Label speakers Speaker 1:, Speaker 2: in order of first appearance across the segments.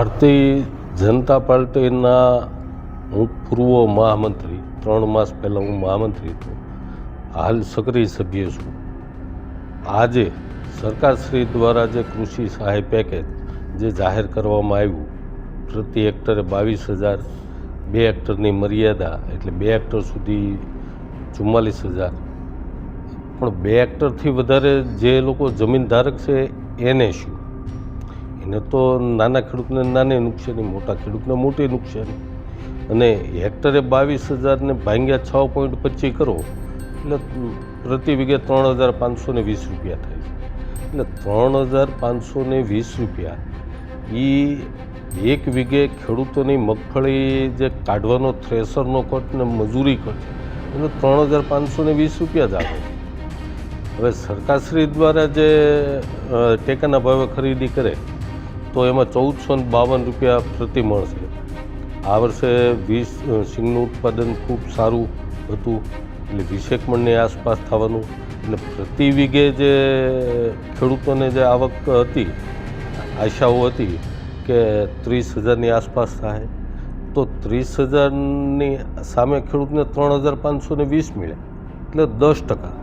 Speaker 1: ભારતીય જનતા પાર્ટીના હું પૂર્વ મહામંત્રી, ત્રણ માસ પહેલાં હું મહામંત્રી હતો. હાલ સક્રિય સભ્ય છું. આજે સરકારશ્રી દ્વારા જે કૃષિ સહાય પેકેજ જે જાહેર કરવામાં આવ્યું, પ્રતિ હેક્ટરે બાવીસ હજાર બે હેક્ટરની મર્યાદા એટલે બે હેક્ટર સુધી ચુમ્માલીસ હજાર. પણ બે હેક્ટરથી વધારે જે લોકો જમીન ધારક છે, એને શું? એને તો નાના ખેડૂતને નાની નુકસાની, મોટા ખેડૂતને મોટી નુકસાની. અને હેક્ટરે બાવીસ હજારને ભાંગ્યા છ પોઈન્ટ પચીસ કરો, એટલે પ્રતિ વીઘે ત્રણ હજાર પાંચસો ને વીસ રૂપિયા થાય છે. એટલે ત્રણ હજાર પાંચસો ને વીસ રૂપિયા એ એક વીઘે ખેડૂતોની મગફળી જે કાઢવાનો થ્રેસરનો ખર્ચ ને મજૂરી ખર્ચ એનો ત્રણ હજાર પાંચસો ને વીસ રૂપિયા જ આવે. હવે સરકારશ્રી દ્વારા જે ટેકાના ભાવે ખરીદી કરે તો એમાં ચૌદસો બાવન રૂપિયા પ્રતિ મણ છે આ વર્ષે વીસ સિંગનું ઉત્પાદન ખૂબ સારું હતું. એટલે વીસેક મણની આસપાસ થવાનું. એટલે પ્રતિ વીઘે જે ખેડૂતોને જે આવક હતી, આશાઓ હતી કે ત્રીસ હજારની આસપાસ થાય. તો ત્રીસ હજારની સામે ખેડૂતને ત્રણ હજાર પાંચસો વીસ મળે એટલે દસ ટકા.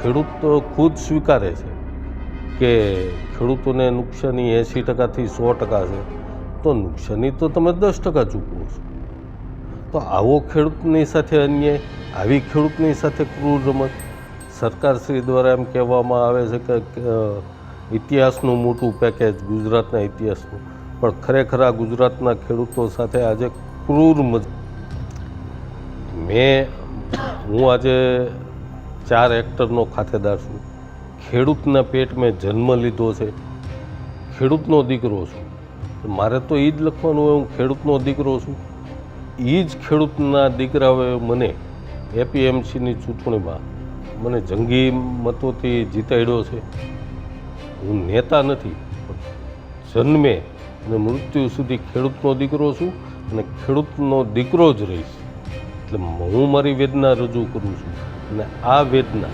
Speaker 1: ખેડૂત ખુદ સ્વીકારે છે. કે ખેડૂતોને નુકસાની એંસી ટકાથી સો ટકા છે, તો નુકસાની તો તમે દસ ટકા ચૂકવો છો. તો આવો ખેડૂતની સાથે અન્ય આવી ખેડૂતની સાથે ક્રૂર રમત. સરકારશ્રી દ્વારા એમ કહેવામાં આવે છે કે ઇતિહાસનું મોટું પેકેજ ગુજરાતના ઇતિહાસનું. પણ ખરેખર આ ગુજરાતના ખેડૂતો સાથે આજે ક્રૂર મજ, મેં, હું આજે ચાર હેક્ટરનો ખાતેદાર છું. ખેડૂતના પેટ મેં જન્મ લીધો છે. ખેડૂતનો દીકરો છું. મારે તો એ જ લખવાનું હોય, હું ખેડૂતનો દીકરો છું. એ જ ખેડૂતના દીકરાઓએ મને એપીએમસીની ચૂંટણીમાં મને જંગી મતોથી જીતાડ્યો છે. હું નેતા નથી જન્મે અને મૃત્યુ સુધી ખેડૂતનો દીકરો છું અને ખેડૂતનો દીકરો જ રહીશ. એટલે હું મારી વેદના રજૂ કરું છું. અને આ વેદના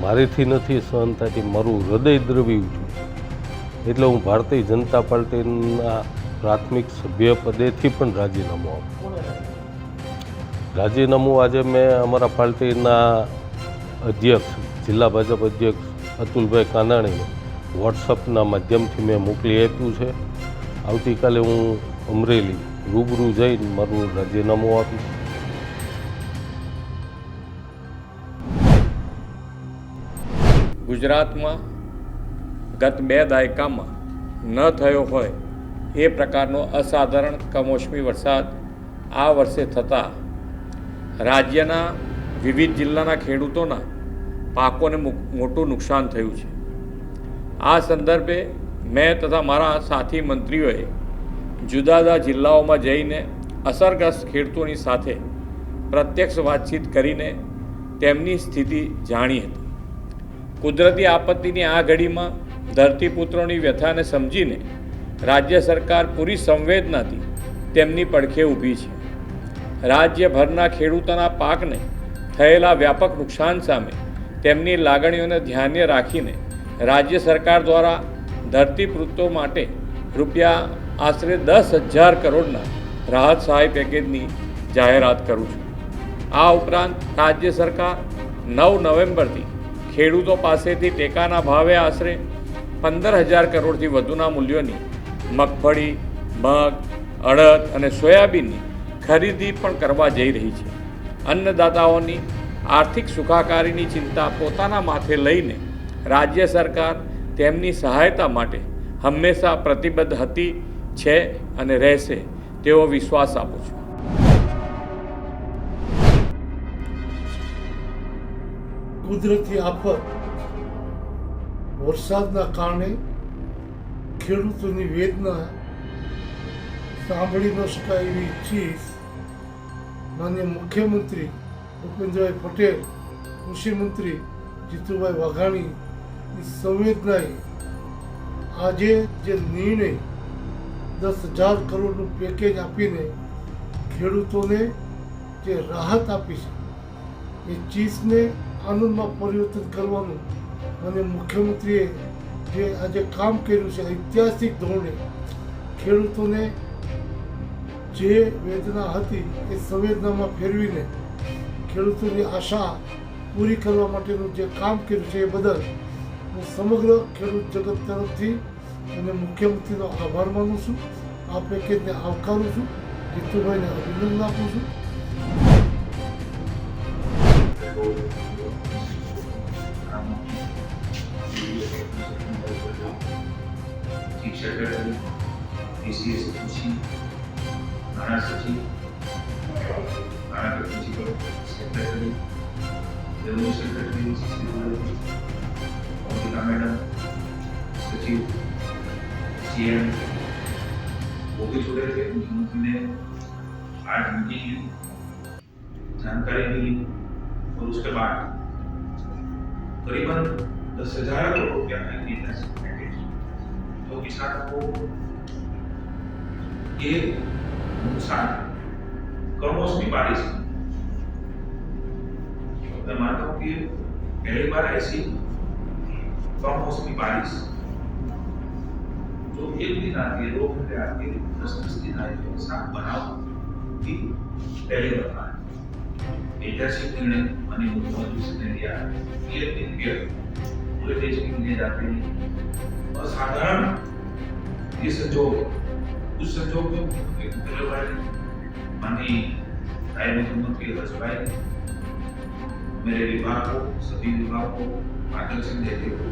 Speaker 1: મારીથી નથી સહન થતી, મારું હૃદય દ્રવી ઉઠ્યું એટલે હું ભારતીય જનતા પાર્ટીના પ્રાથમિક સભ્ય પદેથી પણ રાજીનામું આપું રાજીનામું આજે મેં અમારા પાર્ટીના અધ્યક્ષ, જિલ્લા ભાજપ અધ્યક્ષ અતુલભાઈ કાનાણીને વોટ્સઅપના માધ્યમથી મેં મોકલી આપ્યું છે. આવતીકાલે હું અમરેલી રૂબરૂ જઈને મારું રાજીનામું આપીશ.
Speaker 2: ગુજરાતમાં ગત બે દાયકામાં ન થયો હોય એ પ્રકારનો અસાધારણ કમોસમી વરસાદ આ વર્ષે થતાં રાજ્યના વિવિધ જિલ્લાના ખેડૂતોના પાકોને મોટું નુકસાન થયું છે. આ સંદર્ભે મેં તથા મારા સાથી મંત્રીઓએ જુદા જુદા જિલ્લાઓમાં જઈને અસરગ્રસ્ત ખેડૂતોની સાથે પ્રત્યક્ષ વાતચીત કરીને તેમની સ્થિતિ જાણી હતી. કુદરતી આપત્તિની આ ઘડીમાં ધરતીપુત્રોની વ્યથાને સમજીને રાજ્ય સરકાર પૂરી સંવેદનાથી તેમની પડખે ઊભી છે. રાજ્યભરના ખેડૂતોના પાકને થયેલા વ્યાપક નુકસાન સામે તેમની લાગણીઓને ધ્યાને રાખીને રાજ્ય સરકાર દ્વારા ધરતીપુત્રો માટે રૂપિયા આશરે દસ હજાર કરોડના રાહત સહાય પેકેજની જાહેરાત કરું છું. આ ઉપરાંત રાજ્ય સરકાર નવ નવેમ્બરથી ખેડૂતો પાસેથી ટેકાના ભાવે આશરે પંદર હજાર કરોડથી વધુના મૂલ્યોની મગફળી, મગ, અડદ અને સોયાબીનની ખરીદી પણ કરવા જઈ રહી છે. અન્નદાતાઓની આર્થિક સુખાકારીની ચિંતા પોતાના માથે લઈને રાજ્ય સરકાર તેમની સહાયતા માટે હંમેશા પ્રતિબદ્ધ હતી, છે અને રહેશે તેવો વિશ્વાસ આપું છું.
Speaker 3: કુદરતી આફત. વરસાદના કારણે ખેડૂતોની વેદના સાંભળી ન શકાય એવી ચીજ માન્ય મુખ્યમંત્રી ભૂપેન્દ્રભાઈ પટેલ કૃષિમંત્રી જીતુભાઈ વાઘાણીની સંવેદનાએ આજે જે નિર્ણય દસ હજાર કરોડનું પેકેજ આપીને ખેડૂતોને જે રાહત આપી છે, એ ચીજને આનંદમાં પરિવર્તન કરવાનું અને મુખ્યમંત્રીએ જે આજે કામ કર્યું છે ઐતિહાસિક ધોરણે, ખેડૂતોને જે વેદના હતી એ સંવેદનામાં ફેરવીને ખેડૂતોની આશા પૂરી કરવા માટેનું જે કામ કર્યું છે એ બદલ હું સમગ્ર ખેડૂત જગત તરફથી અને મુખ્યમંત્રીનો આભાર માનું છું. આ પેકેજને આવકારું છું. જીતુભાઈને અભિનંદન આપું છું.
Speaker 4: सचिव नारा सचिव नारा सचिव secretary revenue secretary Ankita madam? सचिव सीएम वो भी छोड़े थे। मुख्यमंत्री ने आज मीटिंग ली जानकारी दी और उसके बाद करीबन दस हज़ार करोड़ रुपया का पैकेज जो किसान को ये नुकसान कमोसमी बारिश। मैं मानता हूँ कि पहली बार ऐसी कमोसमी बारिश जो एक दिन आती है, दो घंटे आती है दस दस दिन आए तो साथ बनाओ की पहले बता। है ऐतिहासिक निर्णय, माननीय मुख्यमंत्री ने लिया। ये दिन व्यर्थ पूरे देश के लिए जाते हैं। असाधारण ये संजोग उस संजोग में माननीय नायब मुख्यमंत्री हर्ष भाई। मेरे विभाग को, सभी विभाग को मार्गदर्शन देते हुए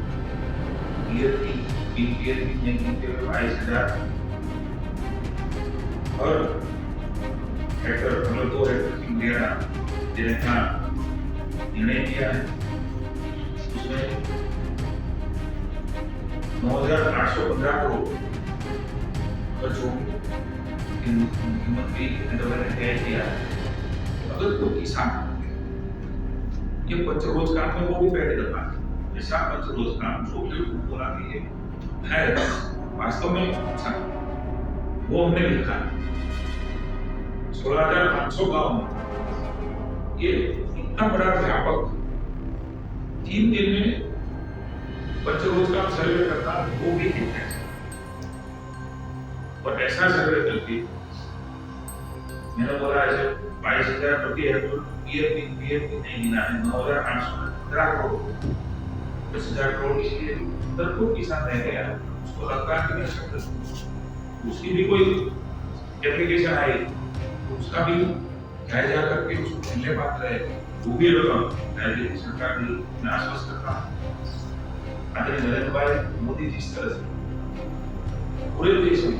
Speaker 4: क्लियर की की क्लियर की नहीं की हुए बाईस हज़ार और हेक्टर मतलब दो हेक्टर की मेरा जिन्हें का निर्णय किया है। उसमें नौ हज़ार आठ सौ पंद्रह करोड़। और जो कीमत पे इंटरवल है या अगर कोई किसान ये पंच रोज़गार में वो भी बैठे दबा ऐसा पंच रोज़गार जो भी बोला है है वास्तव में अच्छा वो हमने लिखा सोलह हज़ार पाँच सौ गाँव में ये इतना बड़ा व्यापक तीन दिन में बच्चे रोज़गार सर्वे करता वो भी है। और ऐसा सर्वे करके मैंने बोला ऐसे बाईस हज़ार प्रति हेक्टर पीएफ पीएफ नहीं गिना है। नौ हज़ार आठ सौ पंद्रह करोड़। दस हज़ार करोड़ इसलिए दरकुल किसान रह गया। उसको है कि नहीं सकते उसकी भी कोई एप्लीकेशन आई तो उसका भी जायजा करके उसको मिलने पात्र है वो भी रकम राज्य की सरकार भी मैं आश्वस्त करता हूँ। आदरणीय नरेंद्र भाई मोदी जिस तरह से। पूरे देश में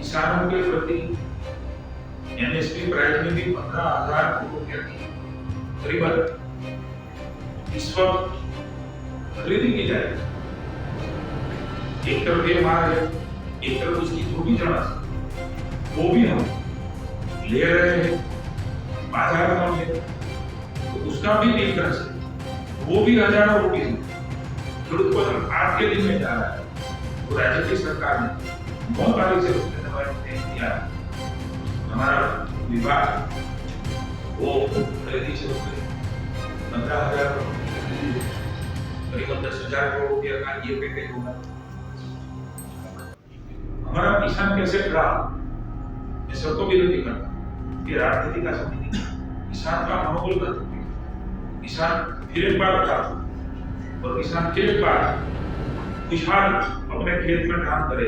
Speaker 4: किसानों के प्रति एमएसपी प्राइस में भी पंद्रह हज़ार करोड़ की करीबन इस वक्त खरीदी की जाए एक तरफ़ ये मार है, एक तरफ़ उसकी भी जमा वो भी हम ले रहे हैं, बाज़ार में है। तो उसका भी एक तरह से, वो भी हज़ारों रुपये खेडूत पर आज के दिन में जा रहा है। तो राज्य की सरकार ने बहुत तारीख से है हमारा विभाग वो खरीदी से उसने पंद्रह हज़ार करीबन दस हज़ार करोड़ रुपया का ये पैकेज होगा हमारा किसान कैसे रहा मैं सबको विनती करता हूँ कि राजनीति का समय नहीं किसान का मनोबल कर किसान फिर एक बार उठा और किसान फिर एक बार खुशहाल अपने खेत में काम करे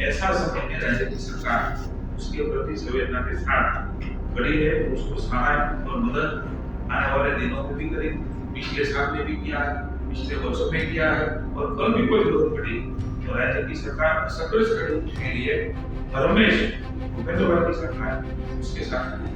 Speaker 4: ऐसा समय राज्य की सरकार उसके प्रति संवेदना के साथ खड़ी है, उसको सहाय और मदद आने वाले दिनों में भी करेगी। पिछले साल में भी किया है, पिछले वर्षों में किया है और कल भी कोई ज़रूरत पड़ी। तो राज्य की सरकार सक्रिय खड़ी उसके लिए हमेश भूपेंद्र भाई की सरकार उसके साथ है।